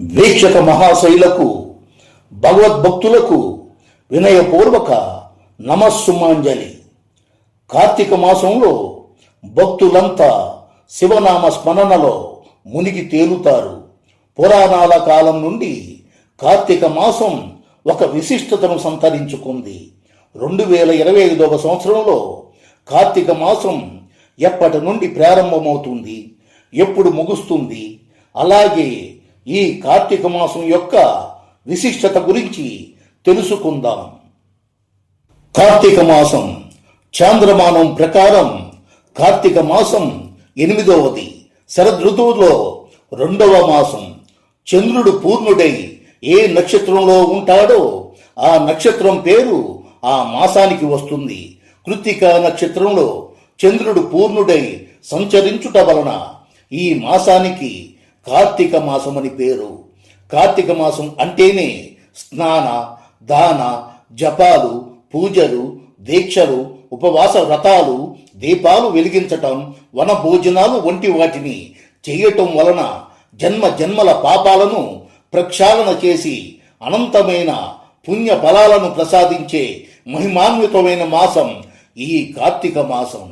వీక్షక మహాశైలకు భగవద్భక్తులకు వినయపూర్వక నమస్సుమాంజలి. కార్తీక మాసంలో భక్తులంతా శివనామ స్మరణలో మునిగి తేలుతారు. పురాణాల కాలం నుండి కార్తీక మాసం ఒక విశిష్టతను సంతరించుకుంది. రెండు వేల ఇరవై ఐదవ సంవత్సరంలో కార్తీక మాసం ఎప్పటి నుండి ప్రారంభమవుతుంది ఎప్పుడు ముగుస్తుంది అలాగే ఈ కార్తీక మాసం యొక్క విశిష్టత గురించి తెలుసుకుందాం. కార్తీక మాసం చాంద్రమానం ప్రకారం కార్తీక మాసం ఎనిమిదవది. శరదృతువులో రెండవ మాసం. చంద్రుడు పూర్ణుడై ఏ నక్షత్రంలో ఉంటాడో ఆ నక్షత్రం పేరు ఆ మాసానికి వస్తుంది. కృత్తిక నక్షత్రంలో చంద్రుడు పూర్ణుడై సంచరించుట వలన ఈ మాసానికి కార్తీక మాసం అని పేరు. కార్తీక మాసం అంటేనే స్నాన దాన జపాలు పూజలు దీక్షలు ఉపవాస వ్రతాలు దీపాలు వెలిగించటం వన భోజనాలు వంటి వాటిని చేయటం వలన జన్మ జన్మల పాపాలను ప్రక్షాళన చేసి అనంతమైన పుణ్య ఫలాలను ప్రసాదించే మహిమాన్వితమైన మాసం ఈ కార్తీక మాసం.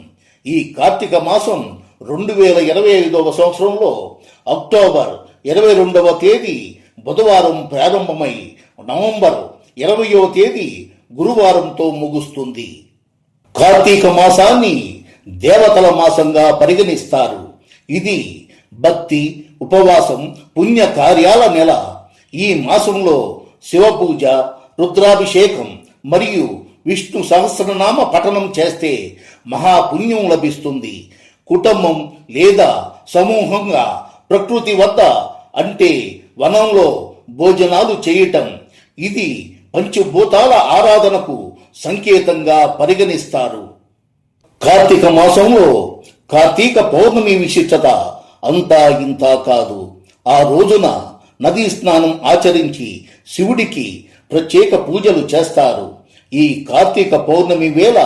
ఈ కార్తీక మాసం రెండు వేల ఇరవై ఐదవ సంవత్సరంలో అక్టోబర్ ఇరవై రెండవ తేదీ బుధవారం ప్రారంభమై నవంబర్ ఇరవయవ తేదీ గురువారంతో ముగుస్తుంది. కార్తీక మాసాన్ని దేవతల మాసంగా పరిగణిస్తారు. ఇది భక్తి ఉపవాసం పుణ్య కార్యాల నెల. ఈ మాసంలో శివపూజ రుద్రాభిషేకం మరియు విష్ణు సహస్రనామ పఠనం చేస్తే మహాపుణ్యం లభిస్తుంది. కుటుంబం లేదా సమూహంగా ప్రకృతి వద్ద అంటే వనంలో భోజనాలు చేయటం. ఇది పంచభూతాల ఆరాధనకు సంకేతంగా పరిగణిస్తారు. కార్తీక మాసంలో కార్తీక పౌర్ణమి విశిష్టత అంతా ఇంత కాదు. ఆ రోజున నదీ స్నానం ఆచరించి శివుడికి ప్రత్యేక పూజలు చేస్తారు. ఈ కార్తీక పౌర్ణమి వేళ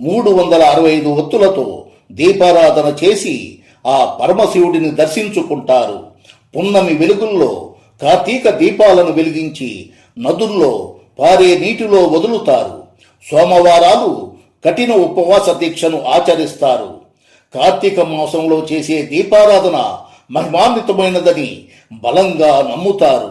మూడు వందల అరవై ఐదు ఒత్తులతో దీపారాధన చేసి ఆ పరమశివుడిని దర్శించుకుంటారు. పున్నమి వెలుగుల్లో కార్తీక దీపాలను వెలిగించి నదుల్లో పారే నీటిలో వదులుతారు. సోమవారాలు కఠిన ఉపవాస దీక్షను ఆచరిస్తారు. కార్తీక మాసంలో చేసే దీపారాధన మహిమాన్వితమైనదని బలంగా నమ్ముతారు.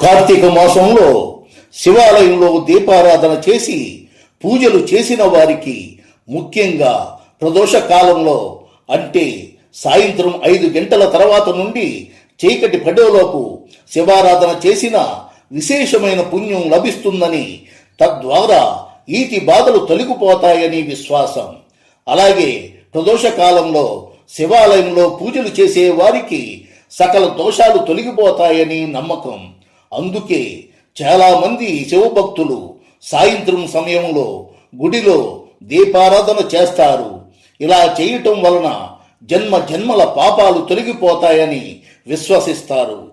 కార్తీక మాసంలో శివాలయంలో దీపారాధన చేసి పూజలు చేసిన వారికి ముఖ్యంగా ప్రదోష కాలంలో అంటే సాయంత్రం ఐదు గంటల తర్వాత నుండి చీకటి పడేలోపు శివారాధన చేసిన విశేషమైన పుణ్యం లభిస్తుందని తద్వారా ఈతి బాధలు తొలగిపోతాయని విశ్వాసం. అలాగే ప్రదోష కాలంలో శివాలయంలో పూజలు చేసే వారికి సకల దోషాలు తొలగిపోతాయని నమ్మకం. అందుకే చాలామంది శివభక్తులు సాయంత్రం సమయంలో గుడిలో దీపారాధన చేస్తారు. ఇలా చేయటం వలన జన్మ జన్మల పాపాలు తొలగిపోతాయని విశ్వసిస్తారు.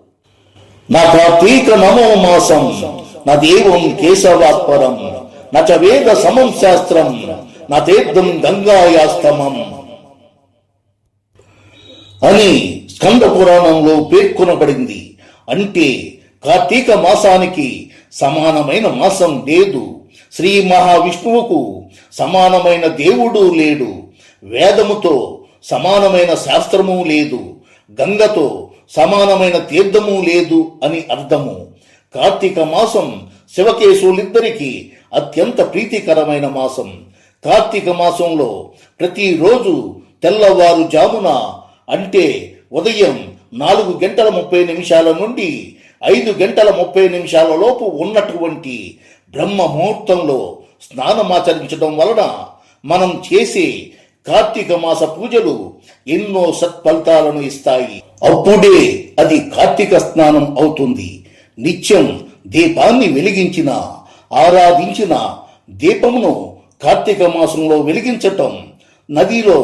నా కార్తీక నమో మాసం నా దేవం కేశవాత్పరం నా చ వేద సమం శాస్త్రం నా తీర్థం గంగాయాస్తమం. అని స్కంద పురాణంలో పేర్కొనబడింది. అంటే కార్తీక మాసానికి సమానమైన మాసం లేదు. శ్రీ మహావిష్ణువుకు సమానమైన దేవుడు లేడు. వేదముతో సమానమైన శాస్త్రము లేదు గంగతో సమానమైన తీర్థము లేదు అని అర్థము. కార్తీక మాసం శివకేశులిద్దరికీ అత్యంత ప్రీతికరమైన మాసం. కార్తీక మాసంలో ప్రతిరోజు తెల్లవారు జామున అంటే ఉదయం నాలుగు గంటల ముప్పై నిమిషాల నుండి ఐదు గంటల ముప్పై నిమిషాల లోపు ఉన్నటువంటి బ్రహ్మ ముహూర్తంలో స్నానమాచరించడం వలన మనం చేసే కార్తీక మాస పూజలు ఎన్నో సత్ఫలితాలను ఇస్తాయి. అప్పుడే అది కార్తీక స్నానం అవుతుంది. నిత్యం దీపాన్ని వెలిగించిన ఆరాధించిన దీపమును కార్తీక మాసంలో వెలిగించటం నదిలో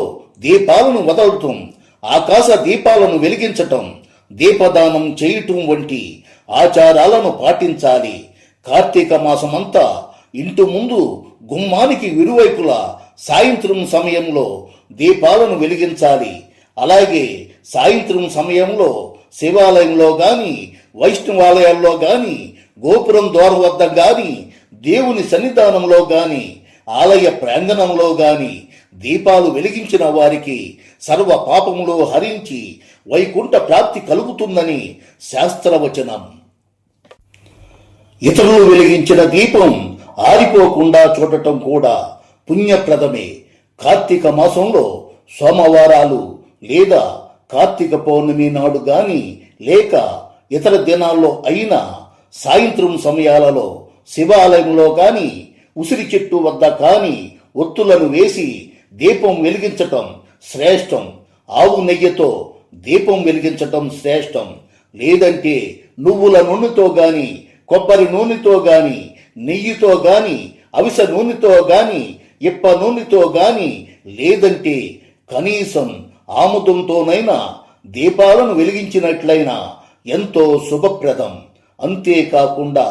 దీపాలను వదలటం ఆకాశ దీపాలను వెలిగించటం దీపదానం చేయటం వంటి ఆచారాలను పాటించాలి. కార్తీక మాసమంతా ఇంటి ముందు గుమ్మానికి ఇరువైపులా సాయంత్రం సమయంలో దీపాలను వెలిగించాలి. అలాగే సాయంత్రం సమయంలో శివాలయంలో గాని వైష్ణవాలయాల్లో గాని గోపురం ద్వారం వద్ద గాని దేవుని సన్నిధానంలో గాని ఆలయ ప్రాంగణంలో గాని దీపాలు వెలిగించిన వారికి సర్వ పాపములు హరించి వైకుంఠ ప్రాప్తి కలుగుతుందని శాస్త్రవచనం. ఇతరులు వెలిగించిన దీపం ఆరిపోకుండా చూడటం కూడా పుణ్యప్రదమే. కార్తీక మాసంలో సోమవారాలు లేదా కార్తీక పౌర్ణమి నాడు గాని లేక ఇతర దినాల్లో అయినా సాయంత్రం సమయాలలో శివాలయంలో కానీ ఉసిరి చెట్టు వద్ద కానీ ఒత్తులను వేసి దీపం వెలిగించటం శ్రేష్టం. ఆవు నెయ్యితో దీపం వెలిగించటం శ్రేష్టం. లేదంటే నువ్వుల నూనెతో గాని కొబ్బరి నూనెతో గాని నెయ్యితో గాని అవిస నూనెతో గాని ఇప్పనూనెతో గాని లేదంటే కనీసం ఆముదంతోనైనా దీపాలను వెలిగించినట్లయినా ఎంతో శుభప్రదం. అంతేకాకుండా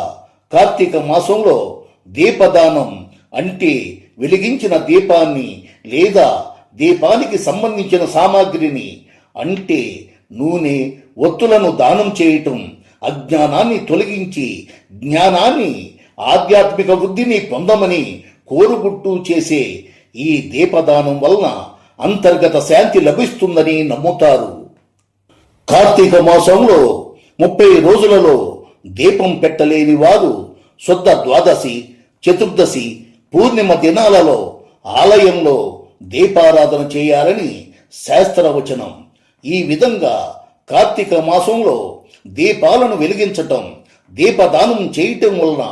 కార్తీక మాసంలో దీపదానం అంటే వెలిగించిన దీపాన్ని లేదా దీపానికి సంబంధించిన సామాగ్రిని అంటే నూనె ఒత్తులను దానం చేయటం అజ్ఞానాన్ని తొలగించి జ్ఞానాన్ని ఆధ్యాత్మిక వృద్ధిని పొందమని కోరుగుట్టు చేసే ఈ దీపదానం వలన అంతర్గత శాంతి లభిస్తుందని నమ్ముతారు. కార్తీక మాసంలో ముప్పై రోజులలో దీపం పెట్టలేని వారు శుద్ధ ద్వాదశి చతుర్దశి పూర్ణిమ దినాలలో ఆలయంలో దీపారాధన చేయాలని శాస్త్రవచనం. ఈ విధంగా కార్తీక మాసంలో దీపాలను వెలిగించటం దీపదానం చేయటం వలన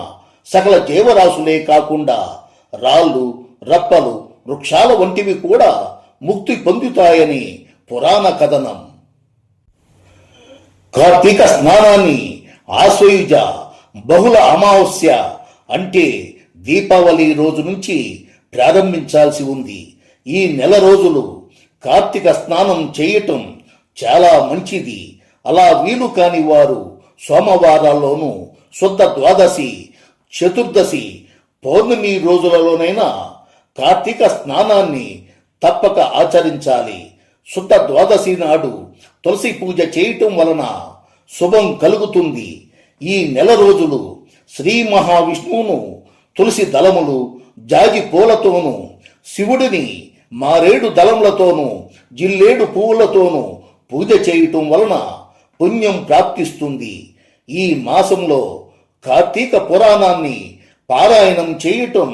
సకల జీవరాశులే కాకుండా రాళ్ళు రప్పలు వృక్షాల వంటివి కూడా ముక్తి పొందుతాయని పురాణ కథనం. కార్తీక స్నానాన్ని ఆశ్వయుజ బహుళ అమావాస్య అంటే దీపావళి రోజు నుంచి ప్రారంభించాల్సి ఉంది. ఈ నెల రోజులు కార్తీక స్నానం చేయటం చాలా మంచిది. అలా వీలు కాని వారు సోమవారాల్లోనూ శుద్ధ ద్వాదశి చతుర్దశి పౌర్ణమి రోజులలోనైనా కార్తీక స్నానాన్ని తప్పక ఆచరించాలి. శుద్ధ ద్వాదశి నాడు తులసి పూజ చేయటం వలన శుభం కలుగుతుంది. ఈ నెల రోజులు శ్రీ మహావిష్ణువును తులసి దళములు జాజి పూలతోనూ శివుడిని మారేడు దళములతోనూ జిల్లేడు పువ్వులతోనూ పూజ చేయటం వలన పుణ్యం ప్రాప్తిస్తుంది. ఈ మాసంలో కార్తీక పురాణాన్ని పారాయణం చేయటం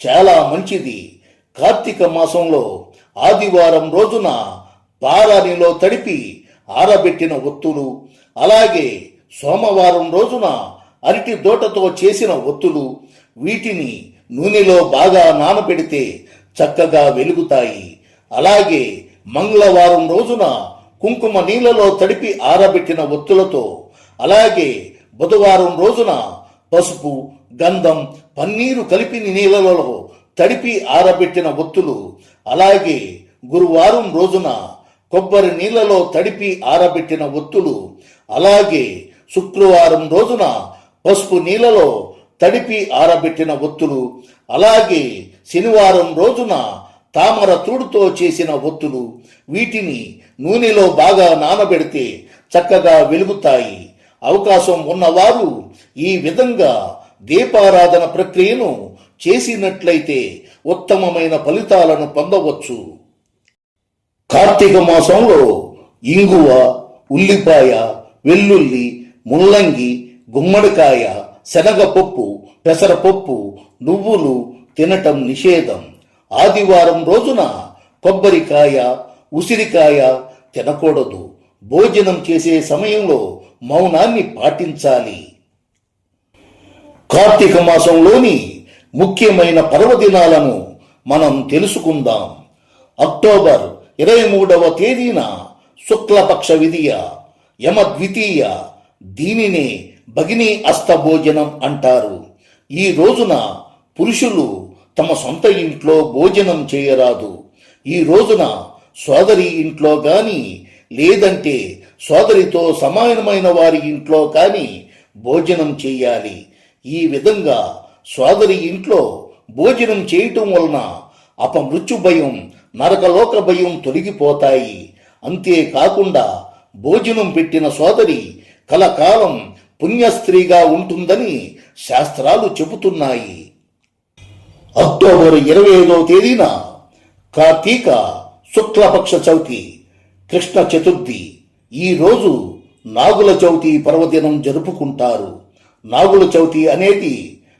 చాలా మంచిది. కార్తీక మాసంలో ఆదివారం రోజున పారానిలో తడిపి ఆరబెట్టిన ఒత్తులు అలాగే సోమవారం రోజున అరటి దోటతో చేసిన ఒత్తులు వీటిని నూనెలో బాగా నానబెడితే చక్కగా వెలుగుతాయి. అలాగే మంగళవారం రోజున కుంకుమ నీళ్ళలో తడిపి ఆరబెట్టిన ఒత్తులతో అలాగే బుధవారం రోజున పసుపు గంధం పన్నీరు కలిపి నీళ్ళలో తడిపి ఆరబెట్టిన ఒత్తులు. అలాగే గురువారం రోజున కొబ్బరి నీళ్ళలో తడిపి ఆరబెట్టిన ఒత్తులు. అలాగే శుక్రవారం రోజున పసుపు నీళ్ళలో తడిపి ఆరబెట్టిన ఒత్తులు. అలాగే శనివారం రోజున తామర తూడుతో చేసిన ఒత్తులు. వీటిని నూనెలో బాగా నానబెడితే చక్కగా వెలుగుతాయి. అవకాశం ఉన్నవారు ఈ విధంగా దీపారాధన ప్రక్రియను చేసినట్లయితే ఉత్తమమైన ఫలితాలను పొందవచ్చు. కార్తీక మాసంలో ఇంగువ ఉల్లిపాయ వెల్లుల్లి ముల్లంగి గుమ్మడికాయ శనగపప్పు పెసరపప్పు నువ్వులు తినటం నిషేధం. ఆదివారం రోజున కొబ్బరికాయ ఉసిరికాయ తినకూడదు. భోజనం చేసే సమయంలో మౌనాన్ని పాటించాలి. కార్తీక మాసంలోని ముఖ్యమైన పర్వదినాలను మనం తెలుసుకుందాం. అక్టోబర్ ఇరవై మూడవ తేదీన శుక్లపక్ష విధియ యమ ద్వితీయ దీనినే భగిని అస్తభోజనం అంటారు. ఈ రోజున పురుషులు తమ సొంత ఇంట్లో భోజనం చేయరాదు. ఈ రోజున సోదరి ఇంట్లో గాని లేదంటే సోదరితో సమానమైన వారి ఇంట్లో కానీ భోజనం చేయాలి. ఈ విధంగా సోదరి ఇంట్లో భోజనం చేయటం వలన అపమృత్యు భయం నరకలోక భయం తొలగిపోతాయి. అంతేకాకుండా భోజనం పెట్టిన సోదరి కలకాలం పుణ్యస్త్రీగా ఉంటుందని శాస్త్రాలు చెబుతున్నాయి. అక్టోబర్ ఇరవై ఐదవ తేదీన కార్తీక శుక్లపక్ష చవితి కృష్ణ చతుర్థి. ఈ రోజు నాగుల చవితి పర్వదినం జరుపుకుంటారు. నాగుల చవితి అనేది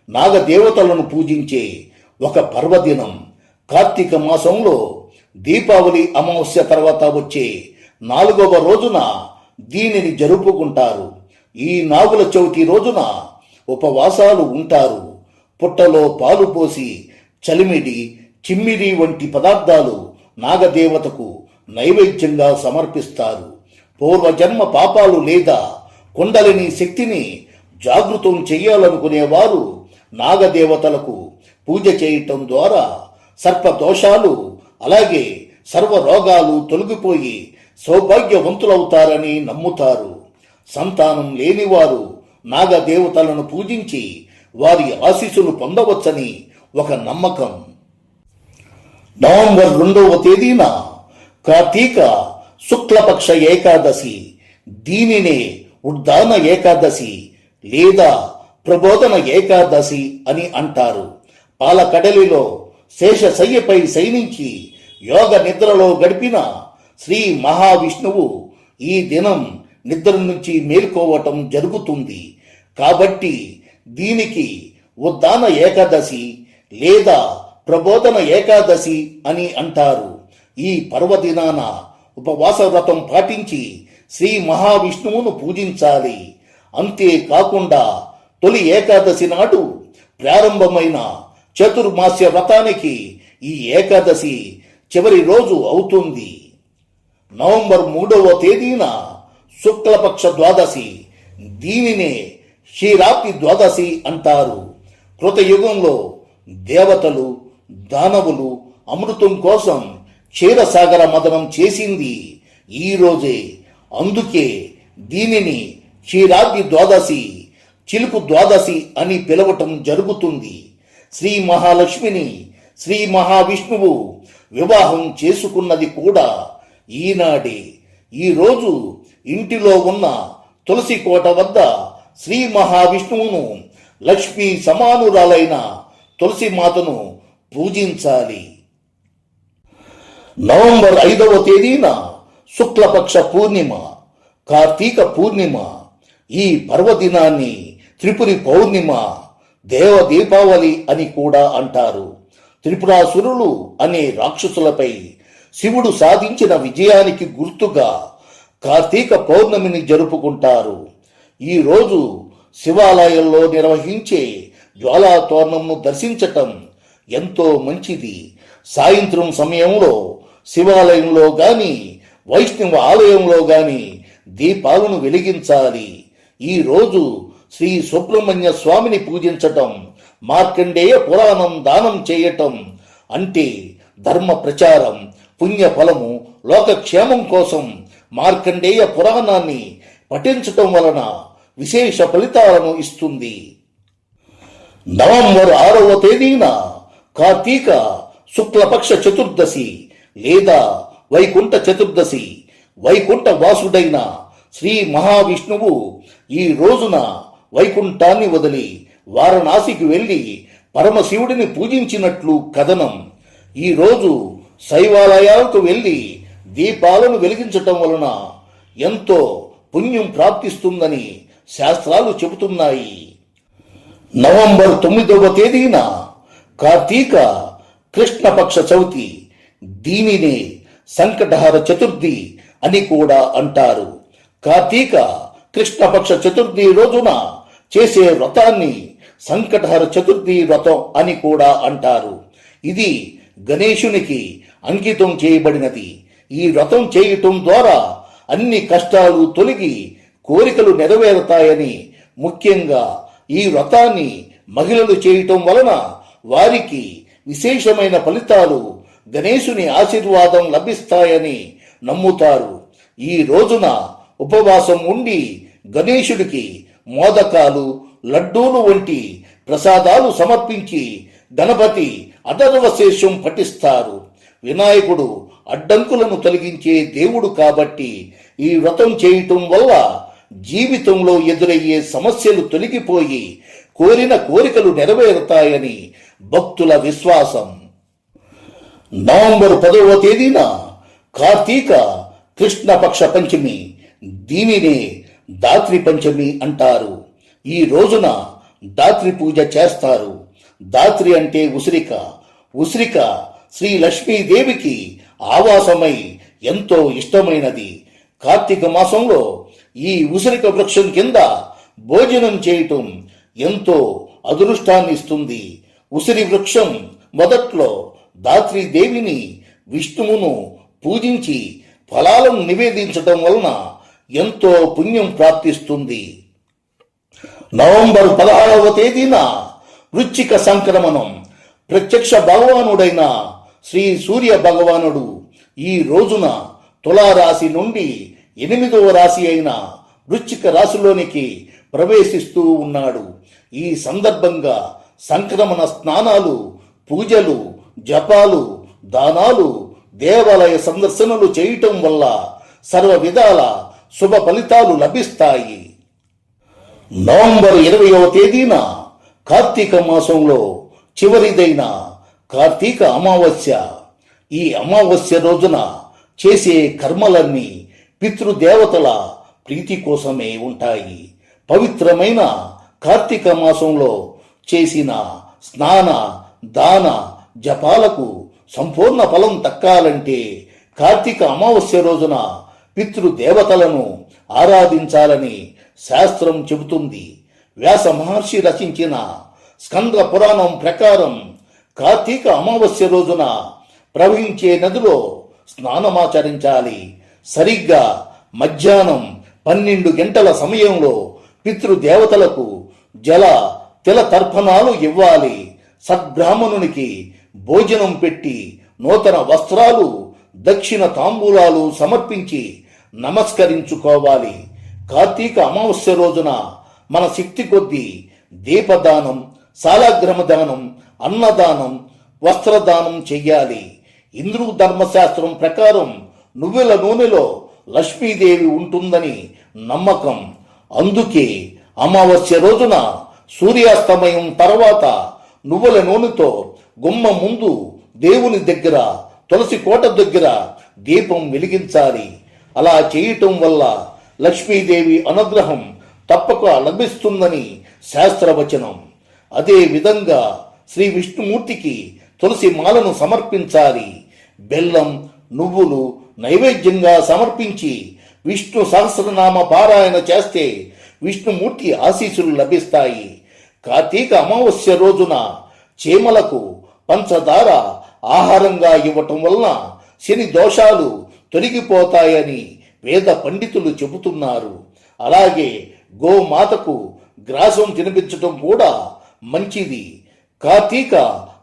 నాగదేవతలను పూజించే ఒక పర్వదినం. కార్తీక మాసంలో దీపావళి అమావాస్య తర్వాత వచ్చే నాలుగవ రోజున దీనిని జరుపుకుంటారు. ఈ నాగుల చవితి రోజున ఉపవాసాలు ఉంటారు. పుట్టలో పాలు పోసి చలిమిడి చిమ్మిడి వంటి పదార్థాలు నాగదేవతకు నైవేద్యంగా సమర్పిస్తారు. పూర్వజన్మ పాపాలు లేదా కుండలిని శక్తిని జాగృతం చెయ్యాలనుకునేవారు నాగదేవతలకు పూజ చేయటం ద్వారా సర్పదోషాలు అలాగే సర్వ రోగాలు తొలగిపోయి సౌభాగ్యవంతులవుతారని నమ్ముతారు. సంతానం లేనివారు నాగదేవతలను పూజించి వారి ఆశీస్సులు పొందవచ్చని ఒక నమ్మకం. నవంబర్ రెండవ తేదీన కార్తీక శుక్లపక్ష ఏకాదశి. దీనినే ఉద్దాన ఏకాదశి లేదా ప్రబోధన ఏకాదశి అని అంటారు. పాలకడలిలో శేషశయ్యపై శయనించి యోగ నిద్రలో గడిపిన శ్రీ మహావిష్ణువు ఈ దినం నిద్ర నుంచి మేల్కోవటం జరుగుతుంది. కాబట్టి దీనికి ఉద్దాన ఏకాదశి లేదా ప్రబోధన ఏకాదశి అని అంటారు. ఈ పర్వదినాన ఉపవాస వ్రతం పాటించి శ్రీ మహావిష్ణువును పూజించాలి. అంతేకాకుండా తొలి ఏకాదశి నాడు ప్రారంభమైన చతుర్మాస్య వ్రతానికి ఈ ఏకాదశి చివరి రోజు అవుతుంది. నవంబర్ మూడవ తేదీన శుక్లపక్ష ద్వాదశి. దీనినే క్షీరాప్తి ద్వాదశి అంటారు. కృతయుగంలో దేవతలు దానవులు అమృతం కోసం క్షీరసాగర మదనం చేసింది ఈ రోజే. అందుకే దీనిని క్షీరాబ్ది ద్వాదశి చిలుకు ద్వాదశి అని పిలవటం జరుగుతుంది. శ్రీ మహాలక్ష్మిని శ్రీ మహావిష్ణువు వివాహం చేసుకున్నది కూడా ఈనాడే. ఈరోజు ఇంటిలో ఉన్న తులసి కోట వద్ద శ్రీ మహావిష్ణువును లక్ష్మీ సమానురాలైన తులసి మాతను పూజించాలి. నవంబర్ ఐదవ తేదీన శుక్లపక్ష పూర్ణిమ కార్తీక పూర్ణిమ ఈ పర్వదినాన్ని త్రిపురి పౌర్ణిమ దేవ దీపావళి అని కూడా అంటారు. త్రిపురాసురులు అనే రాక్షసులపై శివుడు సాధించిన విజయానికి గుర్తుగా కార్తీక పౌర్ణమిని జరుపుకుంటారు. ఈ రోజు శివాలయంలో నిర్వహించే జ్వాలాతోరణంను దర్శించటం ఎంతో మంచిది. సాయంత్రం సమయంలో శివాలయంలో గాని వైష్ణవ ఆలయంలో గాని దీపాలను వెలిగించాలి. ఈ రోజు శ్రీ సుబ్రహ్మణ్య స్వామిని పూజించటం మార్కండేయ పురాణం దానం చేయటం అంటే ధర్మ ప్రచారం పుణ్య ఫలము లోకక్షేమం కోసం మార్కండేయ పురాణాన్ని పఠించటం వలన విశేష ఫలితాలను ఇస్తుంది. నవంబర్ ఆరవ తేదీన కార్తీక శుక్లపక్ష చతుర్దశి లేదా వైకుంఠ చతుర్దశి వైకుంఠ వాసుడైన శ్రీ మహావిష్ణువు ఈ రోజున వైకుంఠాన్ని వదిలి వారణాసికి వెళ్ళి పరమశివుడిని పూజించినట్లు కథనం. ఈ రోజు శైవాలయాలకు వెళ్ళి దీపాలను వెలిగించటం వలన ఎంతో పుణ్యం ప్రాప్తిస్తుందని శాస్త్రాలు చెబుతున్నాయి. నవంబర్ తొమ్మిదవ తేదీన కార్తీక కృష్ణపక్ష చవితి దీనినే సంకటహర చతుర్థి అని కూడా అంటారు. కార్తీక కృష్ణపక్ష చతుర్థి రోజున చేసే వ్రతాన్ని సంకటహర చతుర్థి వ్రతం అని కూడా అంటారు. ఇది గణేశునికి అంకితం చేయబడినది. ఈ వ్రతం చేయటం ద్వారా అన్ని కష్టాలు తొలగి కోరికలు నెరవేరుతాయని ముఖ్యంగా ఈ వ్రతాన్ని మహిళలు చేయటం వలన వారికి విశేషమైన ఫలితాలు గణేశుని ఆశీర్వాదం లభిస్తాయని నమ్ముతారు. ఈ రోజున ఉపవాసం ఉండి గణేశుడికి మోదకాలు లడ్డూలు వంటి ప్రసాదాలు సమర్పించి గణపతి అదర్వశేషం పఠిస్తారు. వినాయకుడు అడ్డంకులను తొలగించే దేవుడు కాబట్టి ఈ వ్రతం చేయటం వల్ల జీవితంలో ఎదురయ్యే సమస్యలు తొలగిపోయి కోరిన కోరికలు నెరవేరుతాయని భక్తుల విశ్వాసం. నవంబర్ పదవ తేదీన కార్తీక కృష్ణపక్ష పంచమి. దీనినే దాత్రి పంచమి అంటారు. ఈ రోజున దాత్రి పూజ చేస్తారు. దాత్రి అంటే ఉసిరిక. ఉసిరిక శ్రీ లక్ష్మీదేవికి ఆవాసమై ఎంతో ఇష్టమైనది. కార్తీక మాసంలో ఈ ఉసిరిక వృక్షం కింద భోజనం చేయటం ఎంతో అదృష్టాన్ని ఇస్తుంది ఉసిరి వృక్షం మొదట్లో దాత్రి దేవిని విష్ణువును పూజించి ఫలాలను నివేదించటం వలన ఎంతో పుణ్యం ప్రాప్తిస్తుంది. నవంబర్ పదహారవ తేదీన వృచ్చిక సంక్రమణం. ప్రత్యక్ష భగవానుడైన శ్రీ సూర్య భగవానుడు ఈ రోజున తులారాశి నుండి ఎనిమిదవ రాశి అయిన వృచ్చిక రాశిలోనికి ప్రవేశిస్తూ ఉన్నాడు. ఈ సందర్భంగా సంక్రమణ స్నానాలు పూజలు జపాలు దానాలు దేవాలయ సందర్శనలు చేయటం వల్ల సర్వ విధాల శుభ ఫలితాలు లభిస్తాయి. నవంబర్ ఇరవయవ తేదీన కార్తీక మాసంలో చివరిదైన కార్తీక అమావాస్య. ఈ అమావాస్య రోజున చేసే కర్మలన్నీ పితృదేవతల ప్రీతి కోసమే ఉంటాయి. పవిత్రమైన కార్తీక మాసంలో చేసిన స్నాన దాన జపాలకు సంపూర్ణ ఫలం దక్కాలంటే కార్తీక అమావాస్య రోజున పితృదేవతలను ఆరాధించాలని శాస్త్రం చెబుతుంది. వ్యాస మహర్షి రచించిన స్కంద పురాణం ప్రకారం కార్తీక అమావాస్య రోజున ప్రవహించే నదిలో స్నానమాచరించాలి. సరిగ్గా మధ్యాహ్నం పన్నెండు గంటల సమయంలో పితృదేవతలకు జల తిల తర్పణాలు ఇవ్వాలి. సద్బ్రాహ్మణునికి భోజనం పెట్టి నూతన వస్త్రాలు దక్షిణ తాంబూలాలు సమర్పించి నమస్కరించుకోవాలి. కార్తీక అమావాస్య రోజున మన శక్తి కొద్దీ దీపదానం సాలాగ్రమ దానం అన్నదానం వస్త్రదానం చెయ్యాలి. ఇంద్రు ధర్మశాస్త్రం ప్రకారం నువ్వుల నూనెలో లక్ష్మీదేవి ఉంటుందని నమ్మకం. అందుకే అమావాస్య రోజున సూర్యాస్తమయం తర్వాత నువ్వుల నూనెతో గుమ్మ ముందు దేవుని దగ్గర తులసి కోట దగ్గర దీపం వెలిగించాలి. అలా చేయటం వల్ల లక్ష్మీదేవి అనుగ్రహం తప్పక లభిస్తుందని శాస్త్రవచనం. అదే విధంగా శ్రీ విష్ణుమూర్తికి తులసి మాలను సమర్పించాలి. బెల్లం నువ్వులు నైవేద్యంగా సమర్పించి విష్ణు సహస్రనామ పారాయణ చేస్తే విష్ణుమూర్తి ఆశీస్సులు లభిస్తాయి. కార్తీక అమావాస్య రోజున చీమలకు పంచదార ఆహారంగా ఇవ్వటం వలన శని దోషాలు తొలగిపోతాయని వేద పండితులు చెబుతున్నారు. అలాగే గోమాతకు గ్రాసం తినిపించటం కూడా మంచిది. కార్తీక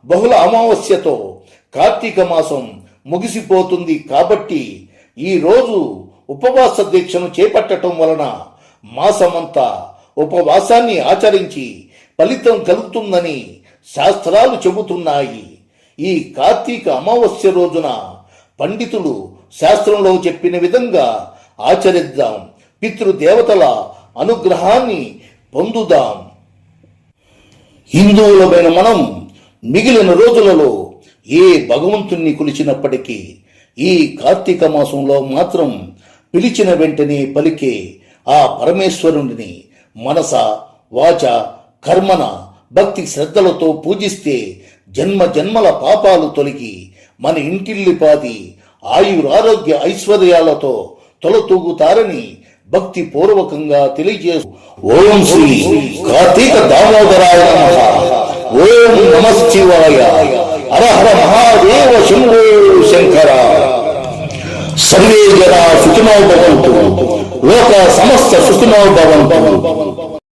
బహుళ అమావాస్యతో కార్తీక మాసం ముగిసిపోతుంది కాబట్టి ఈ రోజు ఉపవాస దీక్షను చేపట్టడం వలన మాసమంతా ఉపవాసాన్ని ఆచరించి ఫలితం కలుగుతుందని శాస్త్రాలు చెబుతున్నాయి. ఈ కార్తీక అమావాస్య రోజున పండితులు శాస్త్రంలో చెప్పిన విధంగా ఆచరిద్దాం. పితృదేవతల అనుగ్రహాన్ని పొందుదాం. హిందువులమైన మనం మిగిలిన రోజులలో ఏ భగవంతుణ్ణి కొలిచినప్పటికీ ఈ కార్తీక మాసంలో మాత్రం పిలిచిన వెంటనే పలికే ఆ పరమేశ్వరుడిని మనస వాచ కర్మన భక్తి శ్రద్ధలతో పూజిస్తే జన్మ జన్మల పాపాలు తొలగి మన ఇంటిల్లిపాది ఆయురారోగ్య ఐశ్వర్యాలతో తొలతూగుతారని భక్తి పూర్వకంగా తెలియజేసు ఓం శ్రీ కార్తీక దామోదరాయ ఓం నమశివాయ. శివాయ మహాదేవ శంభో శంకర. సర్వే జనా సుఖినో భవంతు. లోక సమస్త సుఖినో భవంతు.